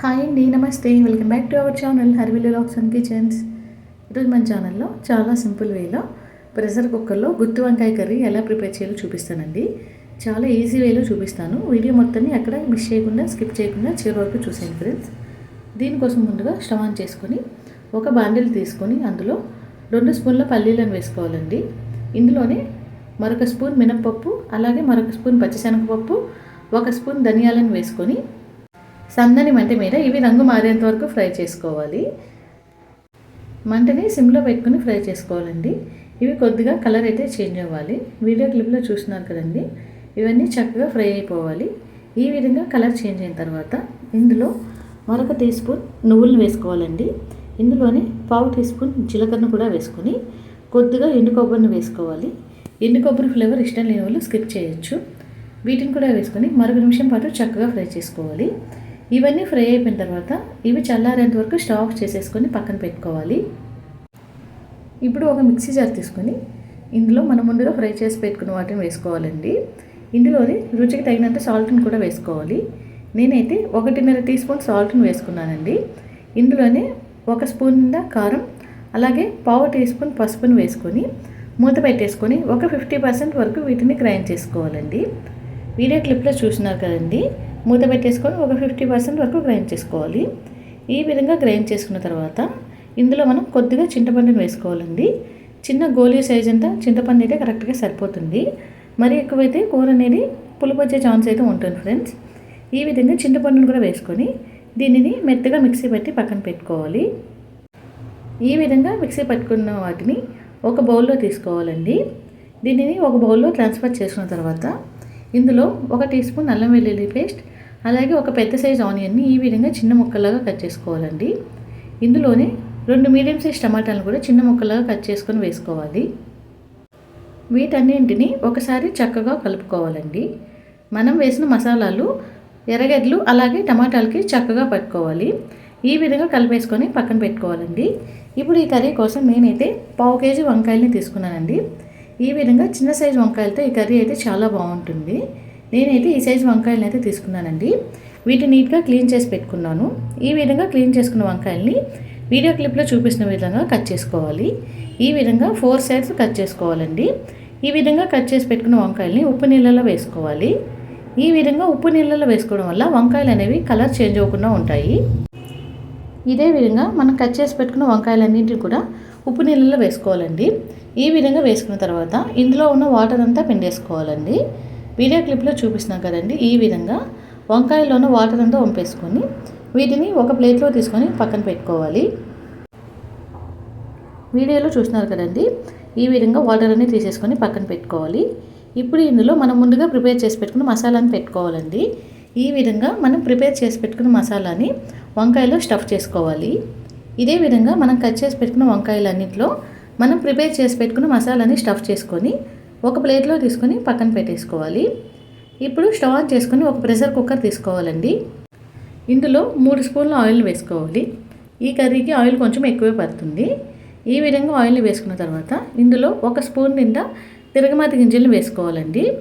Hi అండి నమస్తే. Welcome back to our channel హర్విల్ lakhs and kitchens. ఈరోజు మన ఛానల్లో చాలా సింపుల్ వేలో ప్రెషర్ కుక్కర్లో గుత్తి వంకాయ కర్రీ ఎలా ప్రిపేర్ చేయాలో చూపిస్తానండి. చాలా ఈజీ వేలో చూపిస్తాను. వీడియో మొత్తాన్ని అక్కడ మిస్ చేయకుండా స్కిప్ చేయకుండా చివరి వరకు చూసేయండి ఫ్రెండ్స్. దీనికోసం ముందుగా స్టవ్ ఆన్ చేసుకొని ఒక బాండిల్ తీసుకొని అందులో రెండు స్పూన్ల పల్లీలను వేసుకోవాలండి. ఇందులోనే మరొక స్పూన్ మినప్పప్పు అలాగే మరొక స్పూన్ పచ్చిశనగపప్పు ఒక స్పూన్ ధనియాలను వేసుకొని సన్నని మంట మీద ఇవి రంగు మారేంత వరకు ఫ్రై చేసుకోవాలి. మంటని సిమ్లో పెట్టుకుని ఫ్రై చేసుకోవాలండి. ఇవి కొద్దిగా కలర్ అయితే చేంజ్ అవ్వాలి. వీడియో క్లిప్లో చూస్తున్నారు కదండి. ఇవన్నీ చక్కగా ఫ్రై అయిపోవాలి. ఈ విధంగా కలర్ చేంజ్ అయిన తర్వాత ఇందులో మరొక టీ స్పూన్ నువ్వులను వేసుకోవాలండి. ఇందులోనే పావు టీ స్పూన్ జీలకర్రను కూడా వేసుకొని కొద్దిగా ఎండు కొబ్బరిని వేసుకోవాలి. ఎండు కొబ్బరి ఫ్లేవర్ ఇష్టం లేని వాళ్ళు స్కిప్ చేయొచ్చు. వీటిని కూడా వేసుకొని మరొక నిమిషం పాటు చక్కగా ఫ్రై చేసుకోవాలి. ఇవన్నీ ఫ్రై అయిపోయిన తర్వాత ఇవి చల్లారేంత వరకు స్టవ్ ఆఫ్ చేసేసుకొని పక్కన పెట్టుకోవాలి. ఇప్పుడు ఒక మిక్సీ జార్ తీసుకొని ఇందులో మనం ముందుగా ఫ్రై చేసి పెట్టుకున్న వాటిని వేసుకోవాలండి. ఇందులోని రుచికి తగినంత సాల్ట్ని కూడా వేసుకోవాలి. నేనైతే ఒకటిన్నర టీ స్పూన్ సాల్ట్ని వేసుకున్నానండి. ఇందులోనే ఒక స్పూన్ నిండా కారం అలాగే పావు టీ స్పూన్ పసుపుని వేసుకొని మూత పెట్టేసుకొని ఒక ఫిఫ్టీ పర్సెంట్ వరకు వీటిని గ్రైండ్ చేసుకోవాలండి. వీడియో క్లిప్లో చూసినారు కదండి. మూత పెట్టేసుకొని ఒక ఫిఫ్టీ పర్సెంట్ వరకు గ్రైండ్ చేసుకోవాలి. ఈ విధంగా గ్రైండ్ చేసుకున్న తర్వాత ఇందులో మనం కొద్దిగా చింతపండుని వేసుకోవాలండి. చిన్న గోళీ సైజ్ అంతా చింతపండు అయితే కరెక్ట్గా సరిపోతుంది. మరి ఎక్కువైతే కూర అనేది పులిపొచ్చే ఛాన్స్ అయితే ఉంటుంది ఫ్రెండ్స్. ఈ విధంగా చింతపండును కూడా వేసుకొని దీనిని మెత్తగా మిక్సీ పెట్టి పక్కన పెట్టుకోవాలి. ఈ విధంగా మిక్సీ పట్టుకున్న వాటిని ఒక బౌల్లో తీసుకోవాలండి. దీనిని ఒక బౌల్లో ట్రాన్స్ఫర్ చేసుకున్న తర్వాత ఇందులో ఒక టీ స్పూన్ అల్లం వెల్లుల్లి పేస్ట్ అలాగే ఒక పెద్ద సైజ్ ఆనియన్ని ఈ విధంగా చిన్న ముక్కలాగా కట్ చేసుకోవాలండి. ఇందులోనే రెండు మీడియం సైజ్ టమాటాలను కూడా చిన్న ముక్కలాగా కట్ చేసుకొని వేసుకోవాలి. వీటన్నింటిని ఒకసారి చక్కగా కలుపుకోవాలండి. మనం వేసిన మసాలాలు ఎర్రగడ్డలు అలాగే టమాటాలకి చక్కగా పట్టుకోవాలి. ఈ విధంగా కలిపేసుకొని పక్కన పెట్టుకోవాలండి. ఇప్పుడు ఈ కర్రీ కోసం నేనైతే పావు కేజీ వంకాయలని తీసుకున్నానండి. ఈ విధంగా చిన్న సైజు వంకాయలతో ఈ కర్రీ అయితే చాలా బాగుంటుంది. నేనైతే ఈ సైజు వంకాయలను అయితే తీసుకున్నానండి. వీటిని నీట్గా క్లీన్ చేసి పెట్టుకున్నాను. ఈ విధంగా క్లీన్ చేసుకున్న వంకాయల్ని వీడియో క్లిప్లో చూపిస్తున్న విధంగా కట్ చేసుకోవాలి. ఈ విధంగా ఫోర్ సైడ్స్ కట్ చేసుకోవాలండి. ఈ విధంగా కట్ చేసి పెట్టుకున్న వంకాయల్ని ఉప్పు నీళ్ళలో వేసుకోవాలి. ఈ విధంగా ఉప్పు నీళ్ళలో వేసుకోవడం వల్ల వంకాయలు అనేవి కలర్ చేంజ్ అవ్వకుండా ఉంటాయి. ఇదే విధంగా మనం కట్ చేసి పెట్టుకున్న వంకాయలన్నింటినీ కూడా ఉప్పు నీళ్ళలో వేసుకోవాలండి. ఈ విధంగా వేసుకున్న తర్వాత ఇందులో ఉన్న వాటర్ అంతా పిండేసుకోవాలండి. వీడియో క్లిప్లో చూపిస్తున్నాం కదండి. ఈ విధంగా వంకాయలోనూ వాటర్ అంతా వంపేసుకొని వీటిని ఒక ప్లేట్లో తీసుకొని పక్కన పెట్టుకోవాలి. వీడియోలో చూస్తున్నారు కదండి. ఈ విధంగా వాటర్ అన్ని తీసేసుకొని పక్కన పెట్టుకోవాలి. ఇప్పుడు ఇందులో మనం ముందుగా ప్రిపేర్ చేసి పెట్టుకున్న మసాలాని పెట్టుకోవాలండి. ఈ విధంగా మనం ప్రిపేర్ చేసి పెట్టుకున్న మసాలాని వంకాయలో స్టఫ్ చేసుకోవాలి. ఇదే విధంగా మనం కట్ చేసి పెట్టుకున్న వంకాయలన్నింటిలో మనం ప్రిపేర్ చేసి పెట్టుకున్న మసాలాని స్టఫ్ చేసుకొని ఒక ప్లేట్లో తీసుకొని పక్కన పెట్టేసుకోవాలి. ఇప్పుడు స్టవ్ ఆన్ చేసుకొని ఒక ప్రెషర్ కుక్కర్ తీసుకోవాలండి. ఇందులో మూడు స్పూన్ల ఆయిల్ వేసుకోవాలి. ఈ కర్రీకి ఆయిల్ కొంచెం ఎక్కువే పడుతుంది. ఈ విధంగా ఆయిల్ వేసుకున్న తర్వాత ఇందులో ఒక స్పూన్ నిండా తిరగమాత గింజలు వేసుకోవాలండి.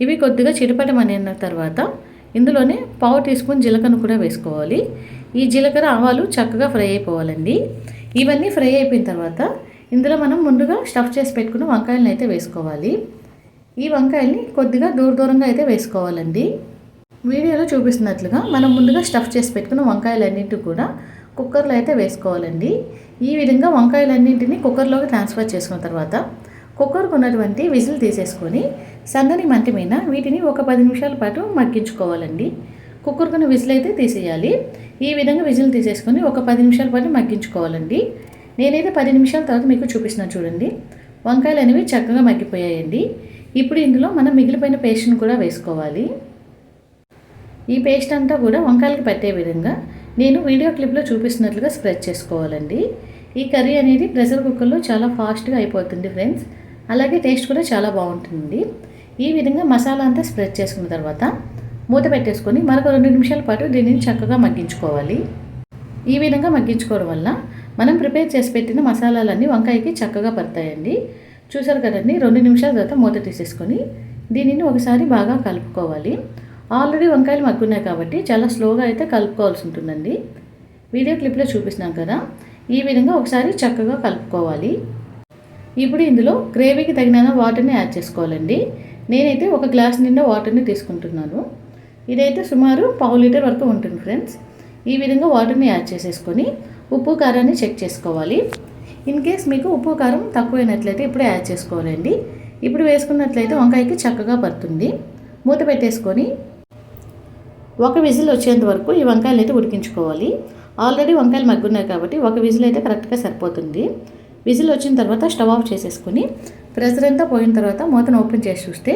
ఇవి కొద్దిగా చిటపటమనిన తర్వాత ఇందులోనే పావు టీ స్పూన్ జీలకర్ర కూడా వేసుకోవాలి. ఈ జీలకర్ర ఆవాలు చక్కగా ఫ్రై అయిపోవాలండి. ఇవన్నీ ఫ్రై అయిపోయిన తర్వాత ఇందులో మనం ముందుగా స్టఫ్ చేసి పెట్టుకున్న వంకాయలను అయితే వేసుకోవాలి. ఈ వంకాయల్ని కొద్దిగా దూర దూరంగా అయితే వేసుకోవాలండి. వీడియోలో చూపిస్తున్నట్లుగా మనం ముందుగా స్టఫ్ చేసి పెట్టుకున్న వంకాయలన్నింటి కూడా కుక్కర్లో అయితే వేసుకోవాలండి. ఈ విధంగా వంకాయలన్నింటినీ కుక్కర్లోకి ట్రాన్స్ఫర్ చేసుకున్న తర్వాత కుక్కర్కు ఉన్నటువంటి విజిల్ తీసేసుకొని సన్నని మంటి మీద వీటిని ఒక పది నిమిషాల పాటు మగ్గించుకోవాలండి. కుక్కర్కున్న విజిల్ అయితే తీసేయాలి. ఈ విధంగా విజిల్ తీసేసుకొని ఒక పది నిమిషాల పాటు మగ్గించుకోవాలండి. నేనైతే పది నిమిషాల తర్వాత మీకు చూపిస్తున్నాను చూడండి. వంకాయలు అనేవి చక్కగా మగ్గిపోయాయండి. ఇప్పుడు ఇందులో మనం మిగిలిపోయిన పేస్ట్ని కూడా వేసుకోవాలి. ఈ పేస్ట్ అంతా కూడా వంకాయలకి పట్టే విధంగా నేను వీడియో క్లిప్లో చూపిస్తున్నట్లుగా స్ప్రెడ్ చేసుకోవాలండి. ఈ కర్రీ అనేది ప్రెషర్ కుక్కర్లో చాలా ఫాస్ట్గా అయిపోతుంది ఫ్రెండ్స్. అలాగే టేస్ట్ కూడా చాలా బాగుంటుంది. ఈ విధంగా మసాలా అంతా స్ప్రెడ్ చేసుకున్న తర్వాత మూత పెట్టేసుకొని మరొక రెండు నిమిషాల పాటు దీనిని చక్కగా మగ్గించుకోవాలి. ఈ విధంగా మగ్గించుకోవడం వల్ల మనం ప్రిపేర్ చేసి పెట్టిన మసాలాలన్నీ వంకాయకి చక్కగా పడతాయండి. చూసారు కదండి రెండు నిమిషాల తర్వాత మూత తీసేసుకొని దీనిని ఒకసారి బాగా కలుపుకోవాలి. ఆల్రెడీ వంకాయలు మగ్గున్నాయి కాబట్టి చాలా స్లోగా అయితే కలుపుకోవాల్సి ఉంటుందండి. వీడియో క్లిప్లో చూపిస్తున్నాం కదా ఈ విధంగా ఒకసారి చక్కగా కలుపుకోవాలి. ఇప్పుడు ఇందులో గ్రేవీకి తగిన వాటర్ని యాడ్ చేసుకోవాలండి. నేనైతే ఒక గ్లాస్ నిండా వాటర్ని తీసుకుంటున్నాను. ఇదైతే సుమారు పావు లీటర్ వరకు ఉంటుంది ఫ్రెండ్స్. ఈ విధంగా వాటర్ని యాడ్ చేసేసుకొని ఉప్పు కారాన్ని చెక్ చేసుకోవాలి. ఇన్ కేస్ మీకు ఉప్పు కారం తక్కువైనట్లయితే ఇప్పుడే యాడ్ చేసుకోవాలండి. ఇప్పుడు వేసుకున్నట్లయితే వంకాయకి చక్కగా పడుతుంది. మూత పెట్టేసుకొని ఒక విజిల్ వచ్చేంత వరకు ఈ వంకాయలు అయితే ఉడికించుకోవాలి. ఆల్రెడీ వంకాయలు మగ్గున్నాయి కాబట్టి ఒక విజిల్ అయితే కరెక్ట్గా సరిపోతుంది. విజిల్ వచ్చిన తర్వాత స్టవ్ ఆఫ్ చేసేసుకుని ప్రెషర్ అంతా పోయిన తర్వాత మూతను ఓపెన్ చేసి చూస్తే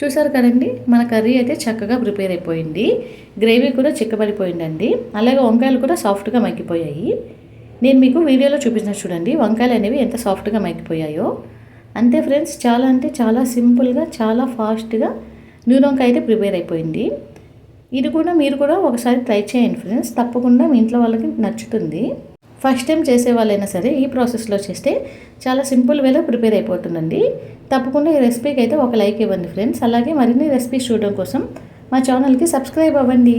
చూసారు కదండి మన కర్రీ అయితే చక్కగా ప్రిపేర్ అయిపోయింది. గ్రేవీ కూడా చిక్కబడిపోయిందండి. అలాగే వంకాయలు కూడా సాఫ్ట్గా మగ్గిపోయాయి. నేను మీకు వీడియోలో చూపించిన చూడండి వంకాయలు అనేవి ఎంత సాఫ్ట్గా మగ్గిపోయాయో. అంతే ఫ్రెండ్స్ చాలా అంటే చాలా సింపుల్గా చాలా ఫాస్ట్గా నూనె వంకాయ అయితే ప్రిపేర్ అయిపోయింది. ఇది కూడా మీరు కూడా ఒకసారి ట్రై చేయండి ఫ్రెండ్స్ తప్పకుండా మీ ఇంట్లో వాళ్ళకి నచ్చుతుంది. ఫస్ట్ టైం చేసే వాళ్ళైనా సరే ఈ ప్రాసెస్లో చేస్తే చాలా సింపుల్ వేలో ప్రిపేర్ అయిపోతుందండి. తప్పకుండా ఈ రెసిపీకి అయితే ఒక లైక్ ఇవ్వండి ఫ్రెండ్స్. అలాగే మరిన్ని రెసిపీస్ చూడడం కోసం మా ఛానల్కి సబ్స్క్రైబ్ అవ్వండి.